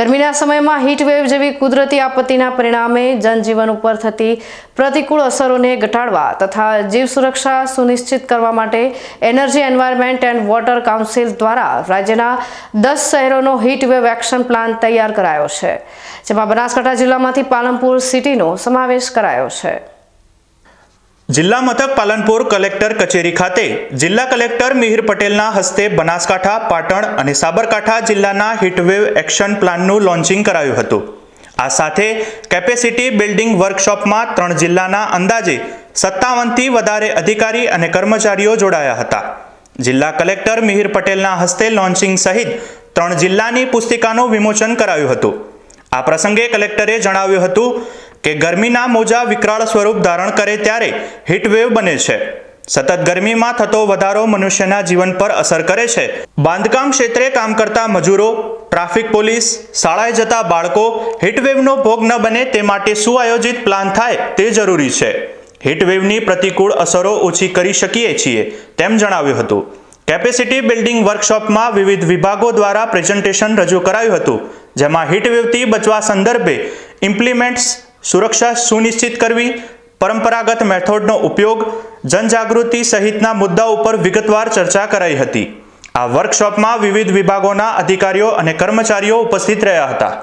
ગરમીના સમયમાં હીટવેવ જેવી કુદરતી આપત્તિના પરિણામે જનજીવન ઉપર થતી પ્રતિકૂળ અસરોને ઘટાડવા તથા જીવ સુરક્ષા સુનિશ્ચિત કરવા માટે energy environment and water council દ્વારા રાજ્યના દસ શહેરોનો હીટવેવ એક્શન પ્લાન તૈયાર કરાયો છે, જેમાં બનાસકાંઠા જિલ્લામાંથી પાલનપુર સિટીનો સમાવેશ કરાયો છે. જિલ્લા મથક પાલનપુર કલેક્ટર કચેરી ખાતે જિલ્લા કલેક્ટર મિહિર પટેલના હસ્તે બનાસકાંઠા, પાટણ અને સાબરકાંઠા જિલ્લાના હીટવેવ એક્શન પ્લાનનું લોન્ચિંગ કરાયું હતું. આ સાથે કેપેસિટી બિલ્ડિંગ વર્કશોપમાં ત્રણ જિલ્લાના અંદાજે સત્તાવનથી વધારે અધિકારી અને કર્મચારીઓ જોડાયા હતા. જિલ્લા કલેક્ટર મિહિર પટેલના હસ્તે લોન્ચિંગ સહિત ત્રણ જિલ્લાની પુસ્તિકાનું વિમોચન કરાયું હતું. આ પ્રસંગે કલેક્ટરે જણાવ્યું હતું કે ગરમીના મોજા વિકરાળ સ્વરૂપ ધારણ કરે ત્યારે હીટવેવ બને છે. સતત ગરમીમાં થતો વધારો મનુષ્યના જીવન પર અસર કરે છે. બાંધકામ ક્ષેત્રે કામ કરતા મજૂરો, ટ્રાફિક પોલીસ, શાળાએ જતા બાળકો હીટવેવનો ભોગ ન બને તે માટે સુઆયોજિત પ્લાન થાય તે જરૂરી છે. હીટવેવની પ્રતિકૂળ અસરો ઓછી કરી શકીએ છીએ, તેમ જણાવ્યું હતું. કેપેસિટી બિલ્ડિંગ વર્કશોપમાં વિવિધ વિભાગો દ્વારા પ્રેઝન્ટેશન રજૂ કરાયું હતું, જેમાં હીટવેવથી બચવા સંદર્ભે ઇમ્પ્લિમેન્ટ્સ સુરક્ષા સુનિશ્ચિત કરવી, પરંપરાગત મેથોડનો ઉપયોગ, જનજાગૃતિ સહિતના મુદ્દા ઉપર વિગતવાર ચર્ચા કરાઈ હતી. આ વર્કશોપમાં વિવિધ વિભાગોના અધિકારીઓ અને કર્મચારીઓ ઉપસ્થિત રહ્યા હતા.